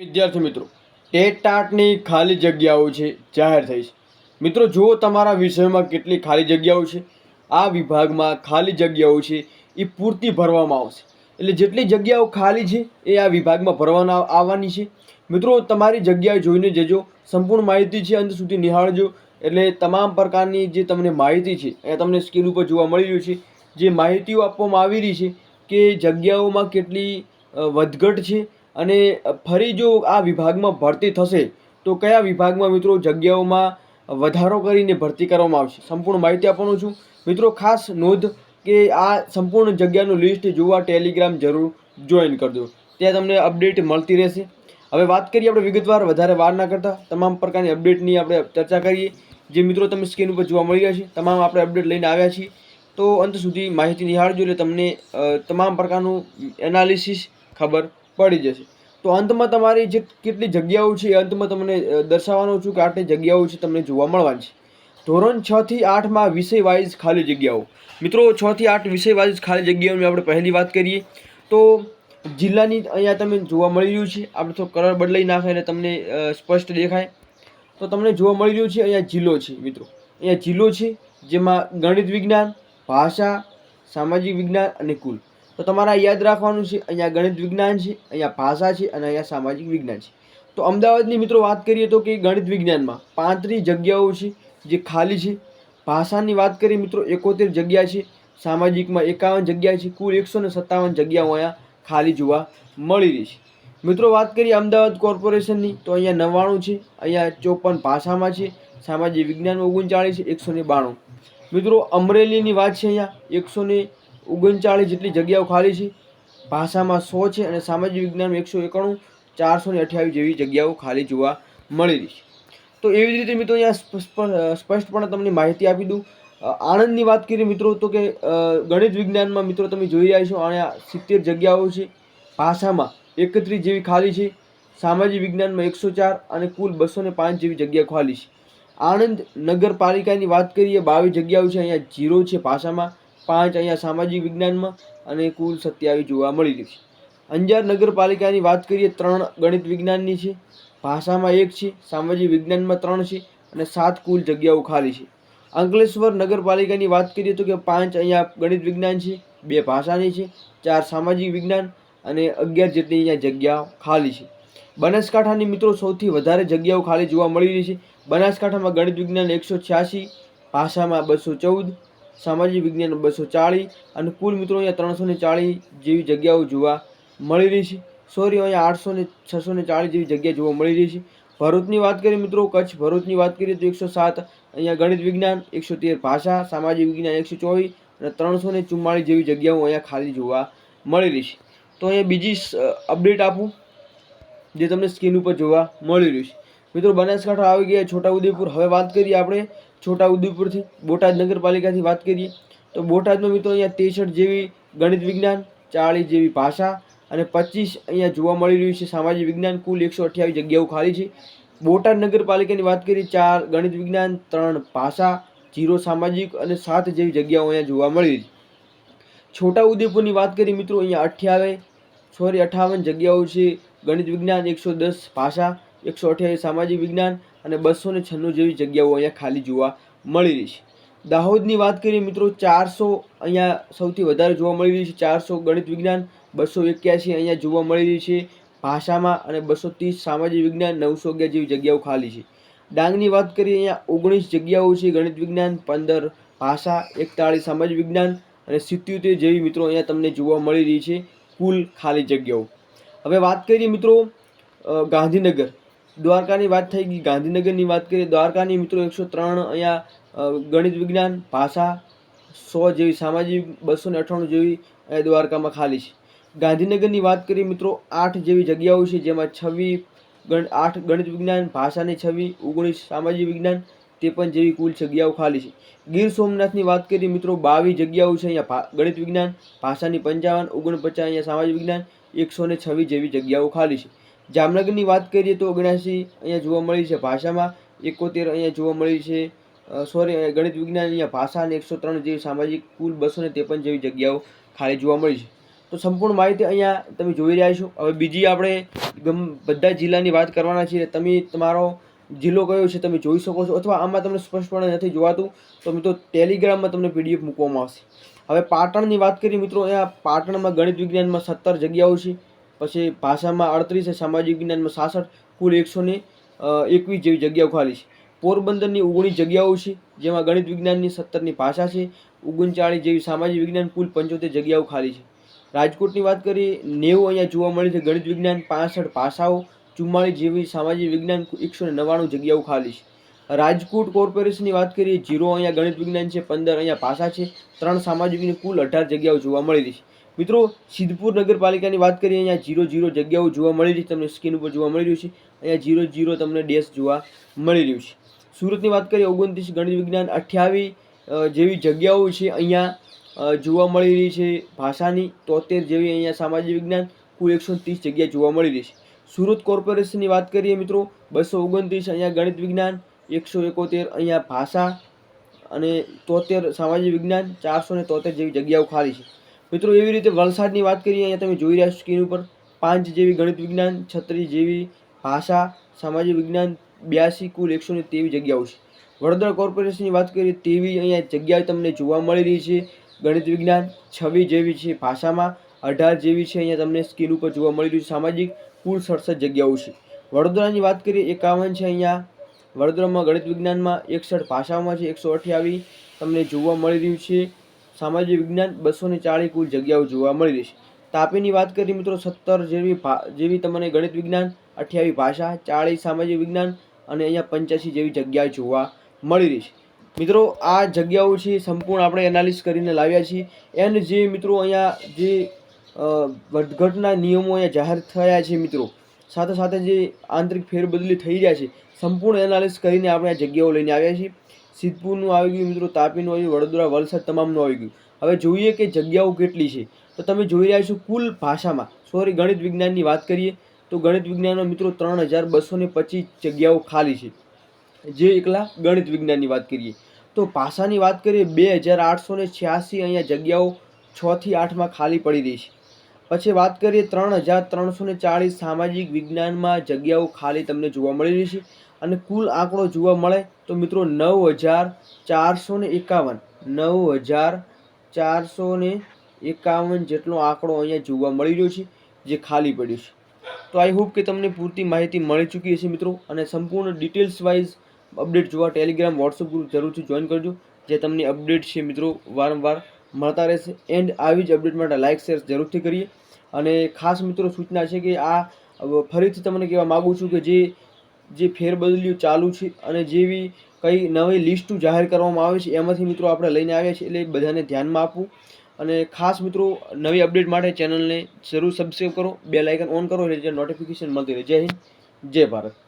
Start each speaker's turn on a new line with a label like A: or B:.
A: વિદ્યાર્થી મિત્રો ટેટ ટાટની ખાલી જગ્યાઓ છે, જાહેર થઈ છે. મિત્રો, જુઓ તમારા વિષયમાં કેટલી ખાલી જગ્યાઓ છે. આ વિભાગમાં ખાલી જગ્યાઓ છે, એ પૂરતી ભરવામાં આવશે. એટલે જેટલી જગ્યાઓ ખાલી છે, એ આ વિભાગમાં ભરવાના આવવાની છે. મિત્રો, તમારી જગ્યા જોઈને જજો, સંપૂર્ણ માહિતી છે, અંત સુધી નિહાળજો. એટલે તમામ પ્રકારની જે તમને માહિતી છે, એ તમને સ્ક્રીન ઉપર જોવા મળી રહ્યું છે. જે માહિતીઓ આપવામાં આવી રહી છે કે જગ્યાઓમાં કેટલી વધઘટ છે અને ફરી જો આ વિભાગમાં ભરતી થશે, તો કયા વિભાગમાં મિત્રો જગ્યાઓમાં વધારો કરીને ભરતી કરવામાં આવશે? સંપૂર્ણ માહિતી આપવાનું છું. મિત્રો, ખાસ નોંધ કે આ સંપૂર્ણ જગ્યાનું લિસ્ટ જોવા ટેલિગ્રામ જરૂર જોઈન કરજો. ત્યાં તમને અપડેટ મળતી રહેશે. હવે વાત કરીએ આપણે વિગતવાર, વધારે વાર ના કરતા. તમામ પ્રકારની અપડેટની આપણે ચર્ચા કરીએ. જે મિત્રો તમે સ્ક્રીન ઉપર જોવા મળી રહ્યા છે, તમામ આપણે અપડેટ લઈને આવ્યા છીએ. તો અંત સુધી માહિતી નિહાળજો એટલે તમને તમામ પ્રકારનું એનાલિસિસ ખબર પડી જશે. તો અંતમાં તમારી જે કેટલી જગ્યાઓ છે એ અંતમાં તમને દર્શાવવાનો છું કે આટલી જગ્યાઓ છે તમને જોવા મળવાની છે. ધોરણ છ થી આઠમાં વિષય વાઇઝ ખાલી જગ્યાઓ. મિત્રો, છ થી આઠ વિષય વાઇઝ ખાલી જગ્યાઓની આપણે પહેલી વાત કરીએ. તો જિલ્લાની અહીંયા તમે જોવા મળી રહ્યું છે. આપણે તો કલર બદલાઈ નાખે એટલે તમને સ્પષ્ટ દેખાય. તો તમને જોવા મળી રહ્યું છે અહીંયા જિલ્લો છે, મિત્રો. અહીંયા જિલ્લો છે જેમાં ગણિત વિજ્ઞાન, ભાષા, સામાજિક વિજ્ઞાન અને કુલ. તો તમારે યાદ રાખવાનું છે, અહીંયા ગણિત વિજ્ઞાન છે, અહીંયા ભાષા છે અને અહીંયા સામાજિક વિજ્ઞાન છે. તો અમદાવાદની મિત્રો વાત કરીએ તો કે ગણિત વિજ્ઞાનમાં પાંત્રીસ જગ્યાઓ છે જે ખાલી છે. ભાષાની વાત કરીએ મિત્રો, એકોતેર જગ્યા છે, સામાજિકમાં એકાવન જગ્યા છે, કુલ એકસો ને સત્તાવન જગ્યાઓ અહીંયા ખાલી જોવા મળી રહી છે. મિત્રો વાત કરીએ અમદાવાદ કોર્પોરેશનની, તો અહીંયા નવ્વાણું છે, અહીંયા ચોપન ભાષામાં છે, સામાજિક વિજ્ઞાનમાં ઓગણચાળીસ છે એકસો ને બાણું. મિત્રો અમરેલીની વાત છે અહીંયા, એકસો ને ઓગણચાળીસ જેટલી જગ્યાઓ ખાલી છે. ભાષામાં સો છે અને સામાજિક વિજ્ઞાનમાં એકસો એકાણું, ચારસો ને અઠ્યાવીસ જેવી જગ્યાઓ ખાલી જોવા મળી રહી છે. તો એવી જ રીતે મિત્રો અહીંયા સ્પ- સ્પ- સ્પષ્ટપણે તમને માહિતી આપી દઉં. આણંદની વાત કરીએ મિત્રો તો કે ગણિત વિજ્ઞાનમાં મિત્રો તમે જોઈ રહ્યા છો અહીંયા સિત્તેર જગ્યાઓ છે. ભાષામાં એકત્રીસ જેવી ખાલી છે. સામાજિક વિજ્ઞાનમાં એકસો ચાર અને કુલ બસો ને પાંચ જેવી જગ્યા ખાલી છે. આણંદ નગરપાલિકાની વાત કરીએ, બાવીસ જગ્યાઓ છે, અહીંયા જીરો છે ભાષામાં. પાંચ અહીંયા સામાજિક વિજ્ઞાનમાં અને કુલ સત્યાવીસ જોવા મળી રહી છે. અંજાર નગરપાલિકાની વાત કરીએ, ત્રણ ગણિત વિજ્ઞાનની છે, ભાષામાં એક છે, સામાજિક વિજ્ઞાનમાં ત્રણ છે અને સાત કુલ જગ્યાઓ ખાલી છે. અંકલેશ્વર નગરપાલિકાની વાત કરીએ તો કે પાંચ અહીંયા ગણિત વિજ્ઞાન છે, બે ભાષાની છે, ચાર સામાજિક વિજ્ઞાન અને અગિયાર જેટલી અહીંયા જગ્યાઓ ખાલી છે. બનાસકાંઠાની મિત્રો સૌથી વધારે જગ્યાઓ ખાલી જોવા મળી રહી છે. બનાસકાંઠામાં ગણિત વિજ્ઞાન એકસો છ્યાસી, ભાષામાં બસો ચૌદ સામાજિક વિજ્ઞાન બસો ચાળીસ અને કુલ મિત્રો અહીંયા ત્રણસો ને ચાળીસ જેવી જગ્યાઓ જોવા મળી રહી છે. સોરી, અહીંયા આઠસો ને છસો ને ચાળીસ જેવી જગ્યા જોવા મળી રહી છે. ભરૂચની વાત કરીએ મિત્રો, કચ્છ ભરૂચની વાત કરીએ તો એકસો સાત, અહીંયા ગણિત વિજ્ઞાન, એકસો તેર ભાષા, સામાજિક વિજ્ઞાન એકસો ચોવીસ અને ત્રણસો ને ચુમ્માળીસ જેવી જગ્યાઓ અહીંયા ખાલી જોવા મળી રહી છે. તો અહીંયા બીજી અપડેટ આપું, જે તમને સ્ક્રીન ઉપર જોવા મળી રહ્યું છે. મિત્રો, બનાસકાંઠા આવી ગયા, છોટાઉદેપુર. હવે વાત કરીએ આપણે છોટાઉદેપુરથી બોટાદ નગરપાલિકાથી વાત કરીએ, તો બોટાદમાં મિત્રો અહીંયા ત્રેસઠ જેવી ગણિત વિજ્ઞાન, ચાળીસ જેવી ભાષા અને પચીસ અહીંયા જોવા મળી રહ્યું છે સામાજિક વિજ્ઞાન, કુલ એકસો અઠ્યાવીસ જગ્યાઓ ખાલી છે. બોટાદ નગરપાલિકાની વાત કરીએ, ચાર ગણિત વિજ્ઞાન, ત્રણ ભાષા, જીરો સામાજિક અને સાત જેવી જગ્યાઓ અહીંયા જોવા મળી છે છે છોટાઉદેપુરની વાત કરીએ મિત્રો, અહીંયા અઠ્યાવીસ સોરી, અઠાવન જગ્યાઓ છે ગણિત વિજ્ઞાન, એકસો દસ ભાષા, એકસો અઠ્યાવીસ સામાજિક વિજ્ઞાન અને બસો ને છન્નું જેવી જગ્યાઓ અહીંયા ખાલી જોવા મળી રહી છે. દાહોદની વાત કરીએ મિત્રો, ચારસો અહીંયા સૌથી વધારે જોવા મળી રહી છે. ચારસો ગણિત વિજ્ઞાન, બસો એક્યાસી અહીંયા જોવા મળી રહી છે. ભાષામાં અને બસો ત્રીસ સામાજિક વિજ્ઞાન, નવસો અગિયાર જેવી જગ્યાઓ ખાલી છે. ડાંગની વાત કરીએ અહીંયા ઓગણીસ જગ્યાઓ છે ગણિત વિજ્ઞાન, પંદર ભાષા, એકતાળીસ સામાજિક વિજ્ઞાન અને સિત્યોતેર જેવી મિત્રો અહીંયા તમને જોવા મળી રહી છે કુલ ખાલી જગ્યાઓ. હવે વાત કરીએ મિત્રો ગાંધીનગર. દ્વારકાની વાત થઈ ગઈ, ગાંધીનગરની વાત કરીએ, દ્વારકાની મિત્રો એકસો ત્રણ અહીંયા ગણિત વિજ્ઞાન, ભાષા, સો જેવી, સામાજિક બસો ને અઠ્ઠાણું જેવી દ્વારકામાં ખાલી છે. ગાંધીનગરની વાત કરીએ મિત્રો, આઠ જેવી જગ્યાઓ છે, જેમાં છવ્વી ગણ, આઠ ગણિત વિજ્ઞાન, ભાષાની છવ્વી ઓગણીસ સામાજિક વિજ્ઞાન, ત્રેપન જેવી કુલ જગ્યાઓ ખાલી છે. ગીર સોમનાથની વાત કરીએ મિત્રો, બાવીસ જગ્યાઓ છે અહીંયા ગણિત વિજ્ઞાન, ભાષાની પંચાવન, ઓગણપચાસ અહીંયા સામાજિક વિજ્ઞાન, એકસો ને છવ્વીસ જેવી જગ્યાઓ ખાલી છે. જામનગરની વાત કરીએ તો ઓગણસી અહીંયા જોવા મળી છે ભાષામાં, એકોતેર અહીંયા જોવા મળી છે. સોરી ગણિત વિજ્ઞાન અહીંયા ભાષા અને એકસો ત્રણ જેવી સામાજિક કુલ બસો ને ત્રેપન જેવી જગ્યાઓ ખાલી જોવા મળી છે. તો સંપૂર્ણ માહિતી અહીંયા તમે જોઈ રહ્યા છો. હવે બીજી આપણે ગમ, બધા જિલ્લાની વાત કરવાના છીએ. તમે, તમારો જિલ્લો કયો છે તમે જોઈ શકો છો. અથવા આમાં તમને સ્પષ્ટપણે નથી જોવાતું, તો મિત્રો ટેલિગ્રામમાં તમને પીડીએફ મૂકવામાં આવશે. હવે પાટણની વાત કરીએ મિત્રો, અહીંયા પાટણમાં ગણિત વિજ્ઞાનમાં સત્તર જગ્યાઓ છે. પછી ભાષામાં અડત્રીસ સામાજિક વિજ્ઞાનમાં સાસઠ, કુલ એકસો ને એકવીસ જેવી જગ્યાઓ ખાલી છે. પોરબંદરની ઓગણીસ જગ્યાઓ છે, જેમાં ગણિત વિજ્ઞાનની સત્તરની ભાષા છે, ઓગણચાળીસ જેવી સામાજિક વિજ્ઞાન, કુલ પંચોતેર જગ્યાઓ ખાલી છે. રાજકોટની વાત કરીએ, નેવું અહીંયા જોવા મળે છે, ગણિત વિજ્ઞાન પાસઠ ભાષાઓ, ચુમ્માળીસ જેવી સામાજિક વિજ્ઞાન એકસો ને નવ્વાણું જગ્યાઓ ખાલી છે. રાજકોટ કોર્પોરેશનની વાત કરીએ, જીરો અહીંયા ગણિત વિજ્ઞાન છે, પંદર અહીંયા ભાષા છે, ત્રણ સામાજિક કુલ અઢાર જગ્યાઓ જોવા મળી રહી છે. મિત્રો, સિદ્ધપુર નગરપાલિકાની વાત કરીએ, અહીંયા જીરો જીરો જગ્યાઓ જોવા મળી રહી તમને સ્ક્રીન ઉપર જોવા મળી રહ્યું છે. અહીંયા જીરો જીરો તમને ડેશ જોવા મળી રહ્યું છે. સુરતની વાત કરીએ, ઓગણત્રીસ ગણિત વિજ્ઞાન અઠ્યાવી જેવી જગ્યાઓ છે અહીંયા જોવા મળી રહી છે ભાષાની, તોતેર જેવી અહીંયા સામાજિક વિજ્ઞાન, કુલ એકસો ત્રીસ જગ્યા જોવા મળી રહી છે. સુરત કોર્પોરેશનની વાત કરીએ મિત્રો, બસો ઓગણત્રીસ અહીંયા ગણિત વિજ્ઞાન, એકસો એકોતેર અહીંયા ભાષા અને તોતેર સામાજિક વિજ્ઞાન, ચારસો ને તોતેર જેવી જગ્યાઓ ખાલી છે. મિત્રો, એવી રીતે વલસાડની વાત કરીએ, અહીંયા તમે જોઈ રહ્યા છો સ્ક્રીન ઉપર, પાંચ જેવી ગણિત વિજ્ઞાન, છત્રીસ જેવી ભાષા, સામાજિક વિજ્ઞાન, બ્યાસી કુલ એકસો ને તેવી જગ્યાઓ છે. વડોદરા કોર્પોરેશનની વાત કરીએ, તેવી અહીંયા જગ્યાઓ તમને જોવા મળી રહી છે. ગણિત વિજ્ઞાન છવ્વીસ જેવી છે ભાષામાં, અઢાર જેવી છે અહીંયા તમને સ્કીન ઉપર જોવા મળી રહ્યું છે. સામાજિક કુલ સડસઠ જગ્યાઓ છે. વડોદરાની વાત કરીએ, એકાવન છે અહીંયા. વડોદરામાં ગણિત વિજ્ઞાનમાં એકસઠ ભાષાઓમાં છે, એકસો અઠ્યાવીસ તમને જોવા મળી રહ્યું છે. સામાજિક વિજ્ઞાન બસો ને ચાળીસ કુલ જગ્યાઓ જોવા મળી રહેશે તાપીની વાત કરીએ મિત્રો, સત્તર જેવી જેવી તમને ગણિત વિજ્ઞાન અઠ્યાવીસ ભાષા, ચાળીસ સામાજિક વિજ્ઞાન અને અહીંયા પંચ્યાસી જેવી જગ્યા જોવા મળી રહેશે મિત્રો, આ જગ્યાઓ છે સંપૂર્ણ આપણે એનાલિસ કરીને લાવ્યા છીએ. એન્ડ જે મિત્રો અહીંયા જે વધઘટના નિયમો અહીંયા જાહેર થયા છે મિત્રો, સાથે સાથે જે આંતરિક ફેરબદલી થઈ રહ્યા છે, સંપૂર્ણ એનાલિસ કરીને આપણે આ જગ્યાઓ લઈને આવ્યા છીએ. સિદ્ધપુરનું આવી ગયું મિત્રો, તાપીનું આવી ગયું, વડોદરા, વલસાડ તમામનું આવી ગયું. હવે જોઈએ કે જગ્યાઓ કેટલી છે. તો તમે જોઈ રહ્યા છો કુલ ભાષામાં. સોરી ગણિત વિજ્ઞાનની વાત કરીએ, તો ગણિત વિજ્ઞાનમાં મિત્રો ત્રણ હજાર બસો ને પચીસ જગ્યાઓ ખાલી છે. જે એકલા ગણિત વિજ્ઞાનની વાત કરીએ. તો ભાષાની વાત કરીએ, બે હજાર આઠસો ને છ્યાસી અહીંયા જગ્યાઓ છથી આઠમાં ખાલી પડી રહી છે. પછી વાત કરીએ ત્રણ હજાર ત્રણસો ને ચાળીસ સામાજિક વિજ્ઞાનમાં જગ્યાઓ ખાલી તમને જોવા મળી રહી છે અને કુલ આંકડો જોવા મળે તો મિત્રો નવ હજાર ચારસો એકાવન, નવ હજાર ચારસો એકાવન જેટલો આંકડો અહીંયા જોવા મળી રહ્યો છે, જે ખાલી પડ્યો છે. તો આઈ હોપ કે તમને પૂરતી માહિતી મળી ચૂકી હશે મિત્રો, અને સંપૂર્ણ ડિટેલ્સ વાઇઝ અપડેટ જોવા ટેલિગ્રામ, વોટ્સઅપ ગ્રુપ જરૂરથી જોઈન કરજો, જે તમને અપડેટ છે મિત્રો વારંવાર મળતા રહેશે. એન્ડ આવી જ અપડેટ માટે લાઇક શેર જરૂરથી કરીએ. અને ખાસ મિત્રો સૂચના છે કે આ ફરીથી તમને કહેવા માગું છું કે જે જે ફેરબદલીઓ ચાલુ છે અને જેવી કઈ નવી લિસ્ટો જાહેર કરવામાં આવે છે, એમાંથી મિત્રો આપણે લઈને આવ્યા છીએ એટલે બધાને ધ્યાનમાં આપવું. અને ખાસ મિત્રો, નવી અપડેટ માટે ચેનલને જરૂર સબસ્ક્રાઈબ કરો બે લાઇકન ઓન કરો, એટલે નોટિફિકેશન મળતી રહે. જય હિન્દ, જય ભારત.